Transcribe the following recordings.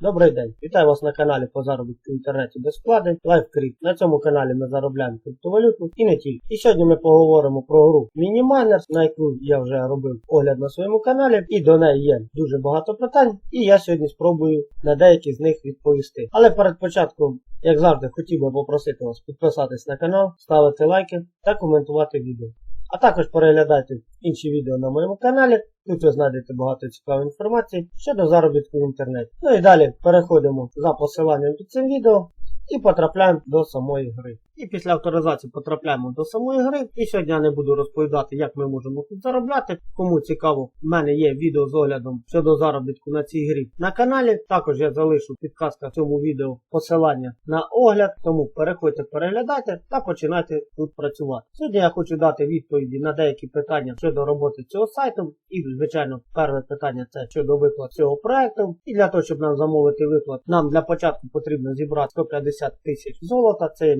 Добрий день! Вітаю вас на каналі по заробітку в інтернеті без вкладень LiveCrypt. На цьому каналі ми заробляємо криптовалюту і не тільки. І сьогодні ми поговоримо про гру Miniminers, на яку я вже робив огляд на своєму каналі, і до неї є дуже багато питань, і я сьогодні спробую на деякі з них відповісти. Але перед початком, як завжди, хотів би попросити вас підписатись на канал, ставити лайки та коментувати відео. А також переглядайте інші відео на моєму каналі. Тут ви знайдете багато цікавої інформації щодо заробітку в інтернеті. Ну і далі переходимо за посиланням під цим відео і потрапляємо до самої гри. І після авторизації потрапляємо до самої гри. І сьогодні я не буду розповідати, як ми можемо тут заробляти. Кому цікаво, в мене є відео з оглядом щодо заробітку на цій грі на каналі. Також я залишу в цьому відео посилання на огляд. Тому переходьте, переглядайте та починайте тут працювати. Сьогодні я хочу дати відповіді на деякі питання щодо роботи цього сайту. І, звичайно, перше питання це щодо виплат цього проекту. І для того, щоб нам замовити виплат, нам для початку потрібно зібрати 150 тисяч золота. Це є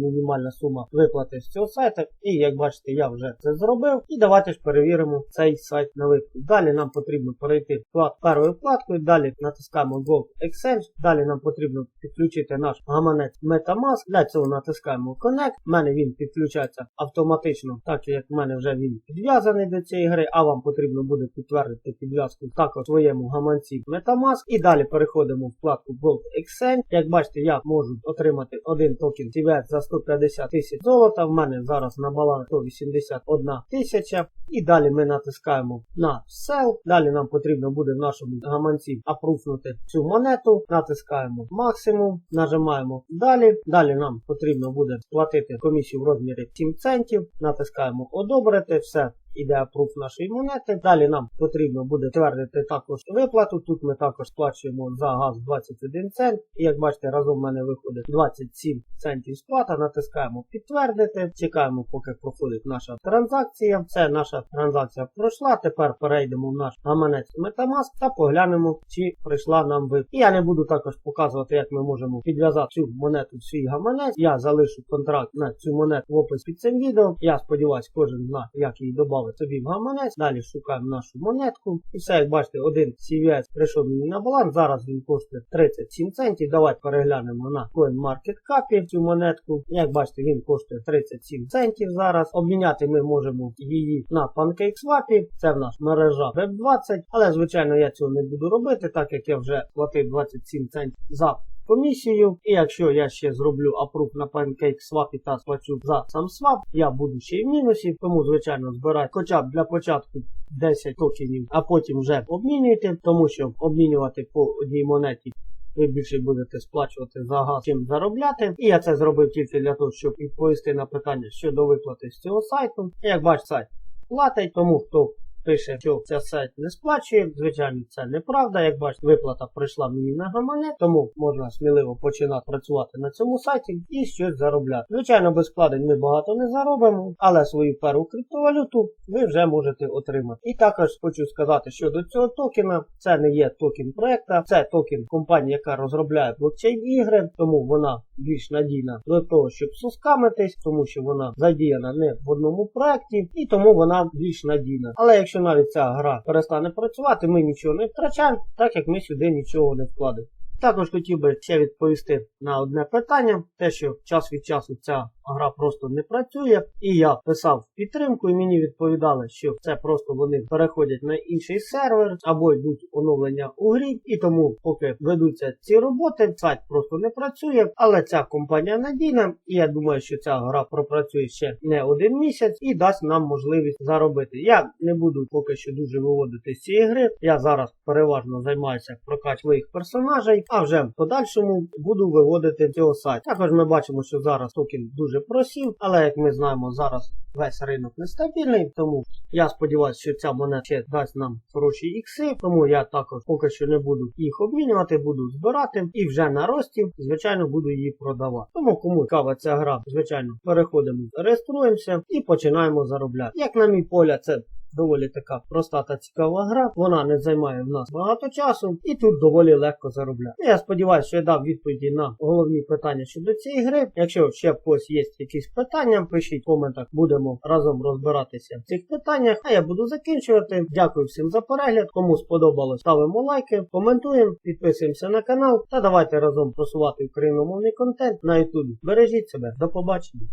мінімальна сума виплати з цього сайту. І як бачите, я вже це зробив. І давайте ж перевіримо цей сайт на виплат. Далі нам потрібно перейти першою вкладкою, далі натискаємо Gold Exchange, далі нам потрібно підключити наш гаманець Metamask. Для цього натискаємо Connect. У мене він підключається автоматично, так як в мене вже він підв'язаний до цієї гри, а вам потрібно буде підтвердити підв'язку також своєму гаманці Metamask. І далі переходимо в вкладку Gold Exchange. Як бачите, я можу отримати один токен TVX за 150 тисяч золота. В мене зараз на балансі 181 тисяча. І далі ми натискаємо на Sell. Далі нам потрібно буде в нашому гаманці апруфнути цю монету. Натискаємо максимум, нажимаємо далі. Далі нам потрібно буде сплатити комісію в розмірі 7 центів. Натискаємо одобрити все. Іде апруф нашої монети. Далі нам потрібно буде твердити також виплату. Тут ми також сплачуємо за газ 21 цент. І як бачите, разом в мене виходить 27 центів сплата. Натискаємо підтвердити. Чекаємо, поки проходить наша транзакція. Це наша транзакція пройшла. Тепер перейдемо в наш гаманець Metamask та поглянемо, чи прийшла нам виплата. І я не буду також показувати, як ми можемо підв'язати цю монету в свій гаманець. Я залишу контракт на цю монету в опис під цим відео. Я сподіваюся, кожен знає, як її додати собі в гаманець. Далі шукаємо нашу монетку. І все, як бачите, один CVS прийшов мені на баланс. Зараз він коштує 37 центів. Давайте переглянемо на CoinMarketCap цю монетку. Як бачите, він коштує 37 центів зараз. Обміняти ми можемо її на PancakeSwap. Це в нас мережа Web20. Але, звичайно, я цього не буду робити, так як я вже платив 27 центів за комісію. І якщо я ще зроблю апрув на PancakeSwap та сплачу за сам свап, я буду ще й в мінусі, тому, звичайно, збирати хоча б для початку 10 токенів, а потім вже обмінюйте, тому що обмінювати по одній монеті. Ви більше будете сплачувати за газ, чим заробляти. І я це зробив тільки для того, щоб відповісти на питання щодо виплати з цього сайту. Як бачите, сайт платить, тому хто пише, що цей сайт не сплачує. Звичайно, це неправда. Як бачите, виплата прийшла мені на гаманець, тому можна сміливо починати працювати на цьому сайті і щось заробляти. Звичайно, без вкладень ми багато не заробимо, але свою першу криптовалюту ви вже можете отримати. І також хочу сказати, що до цього токена це не є токен проекта, це токен компанії, яка розробляє блокчейн ігри, тому вона більш надійна до того, щоб соскамитись, тому що вона задіяна не в одному проекті, і тому вона більш надійна. Але якщо навіть ця гра перестане працювати, ми нічого не втрачаємо, так як ми сюди нічого не вкладемо. Також хотів би ще відповісти на одне питання, те, що час від часу ця гра просто не працює. І я писав підтримку, і мені відповідали, що це просто вони переходять на інший сервер або йдуть оновлення у грі. І тому, поки ведуться ці роботи, сайт просто не працює. Але ця компанія надійна, і я думаю, що ця гра пропрацює ще не один місяць і дасть нам можливість заробити. Я не буду поки що дуже виводити з цієї гри. Я зараз переважно займаюся прокачкою своїх персонажей, а вже в подальшому буду виводити цього сайт. Також ми бачимо, що зараз токен дуже просів, але як ми знаємо, зараз весь ринок нестабільний, тому я сподіваюся, що ця монета ще дасть нам хороші ікси, тому я також поки що не буду їх обмінювати, буду збирати і вже на рості, звичайно, буду її продавати. Тому кому цікава ця гра, звичайно, переходимо, реєструємося і починаємо заробляти. Як на мій поля, це доволі така проста та цікава гра. Вона не займає в нас багато часу і тут доволі легко заробляти. Я сподіваюся, що я дав відповіді на головні питання щодо цієї гри. Якщо ще в когось є якісь питання, пишіть в коментах, будемо разом розбиратися в цих питаннях. А я буду закінчувати. Дякую всім за перегляд. Кому сподобалось, ставимо лайки, коментуємо, підписуємося на канал та давайте разом просувати україномовний контент на YouTube. Бережіть себе, до побачення.